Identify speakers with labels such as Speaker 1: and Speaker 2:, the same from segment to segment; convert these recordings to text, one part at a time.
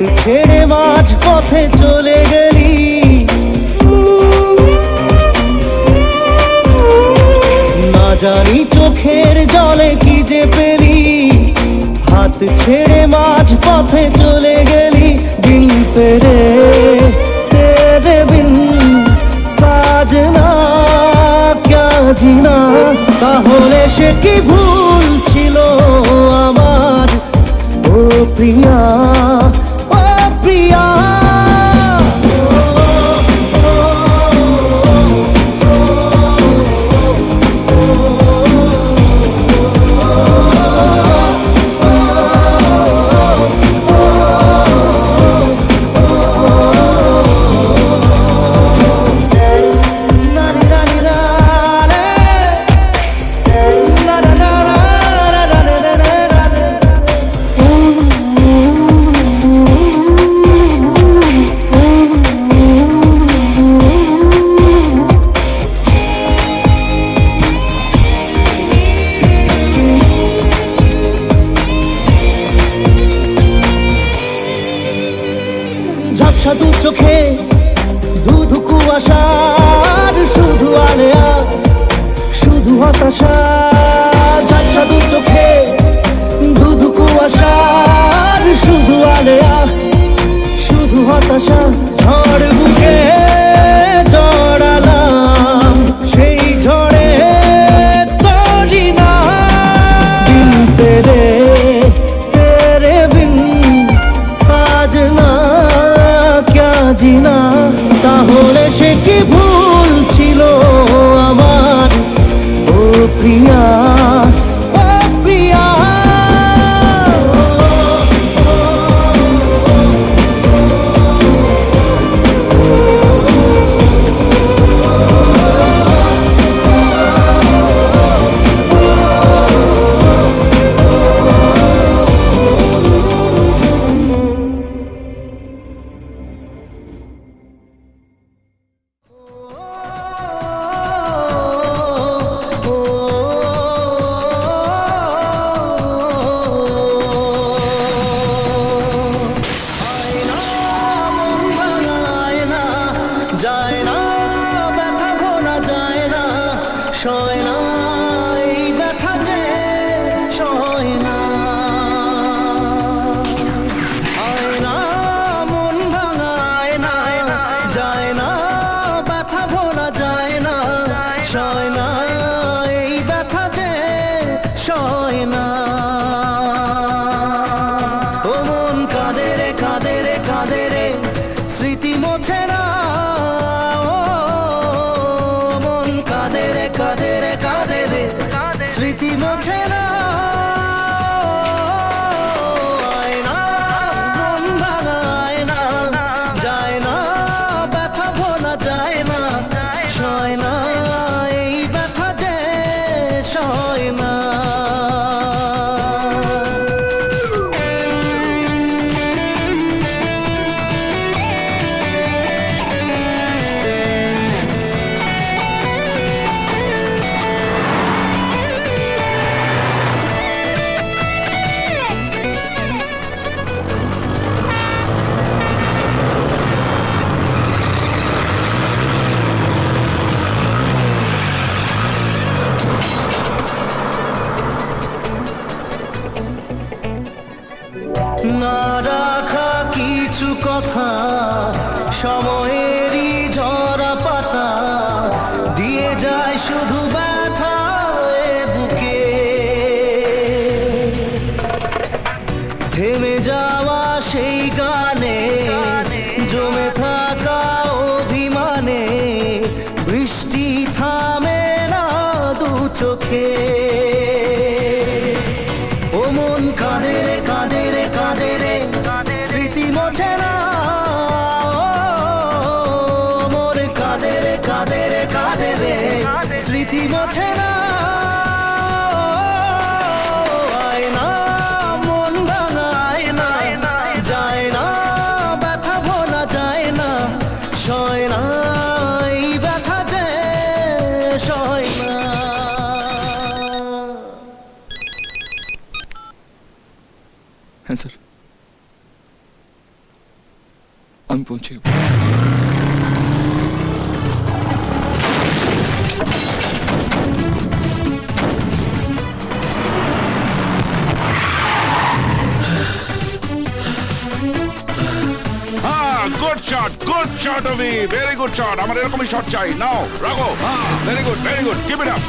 Speaker 1: ছেড়ে মাঝ পথে চলে গেলি। না জানি চোখের জলে কি যে পেলি। হাত ছেড়ে মাঝ পথে চলে গেলি। দিন পেরে তেরে বিন সাজনা ক্যা জিনা তাহলে সে কি ভুল ছিল আমার? ও প্রিয়া। কাঁদে রে কাঁদে রে কাঁদে রে। স্মৃতি মোছে না।
Speaker 2: punčil. Good shot good shot Abhi very good shot আমার এরকমই শট চাই নাও রাখো very good very good keep it up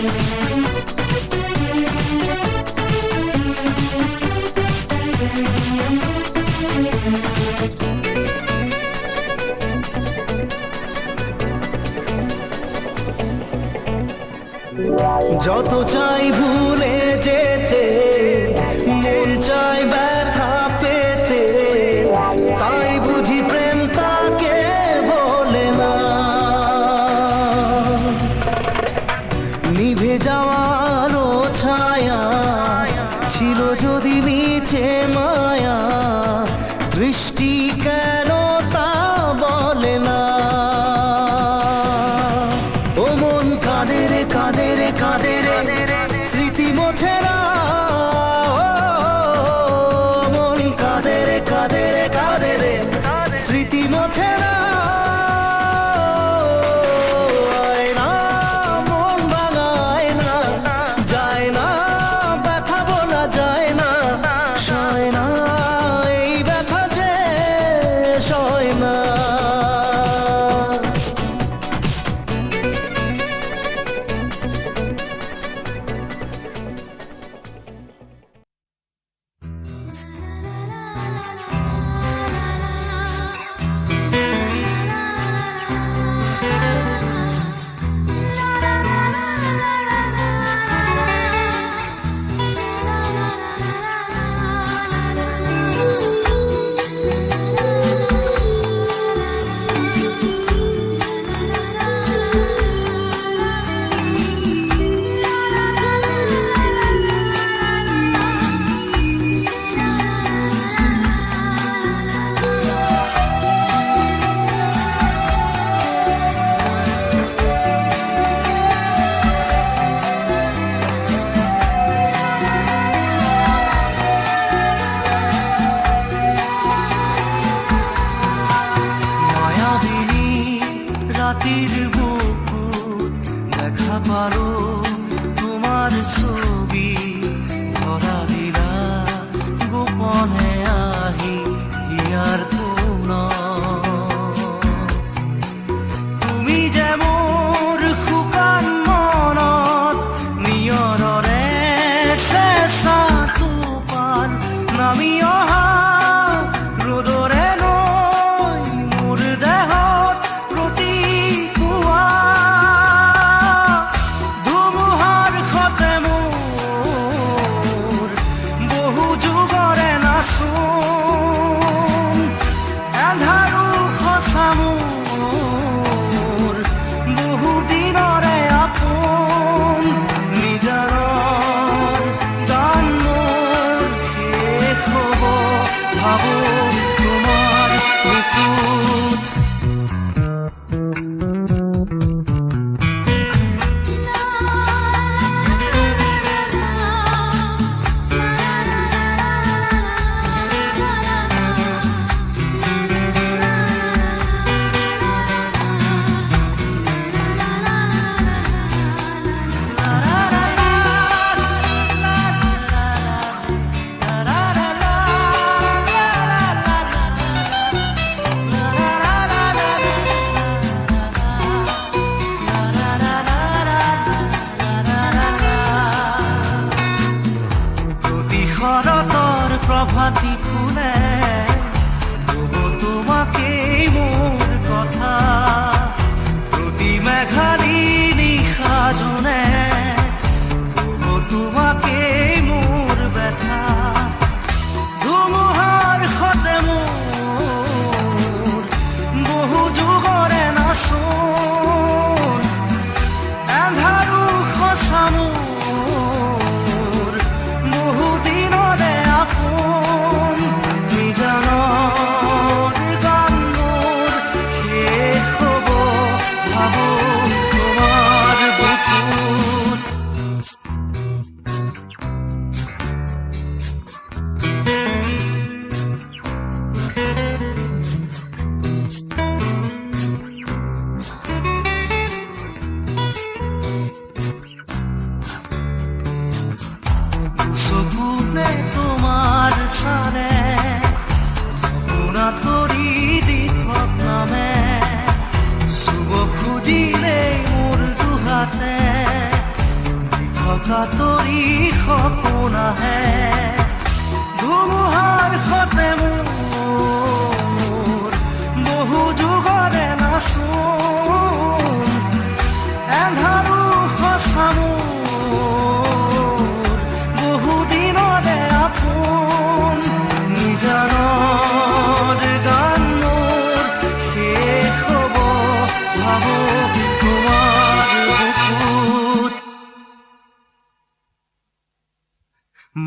Speaker 1: Thank you. যত চাই ভুলে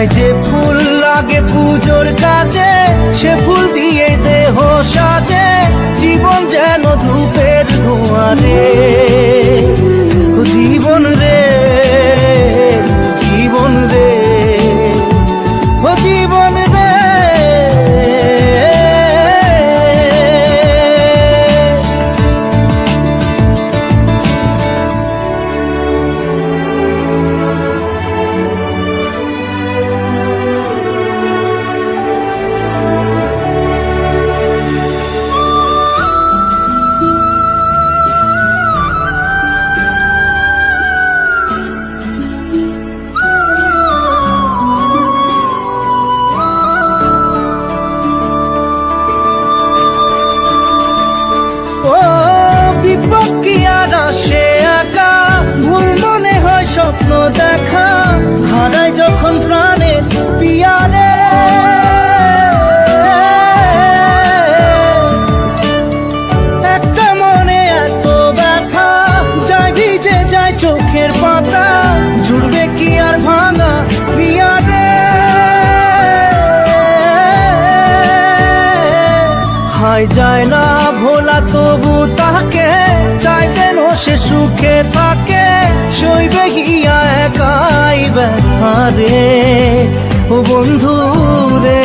Speaker 1: হায় যে ফুল লাগে পুজোর কাজে, সে ফুল দিয়ে দেহ সাজে, জীবন যেন ধূপের ধোঁয়ারে। হাই যায় না ভোলা, তবু তাকে চাই যেন সে সুখে থাকে শৈবে গিয়া একাই ব্যথারে। ও বন্ধু রে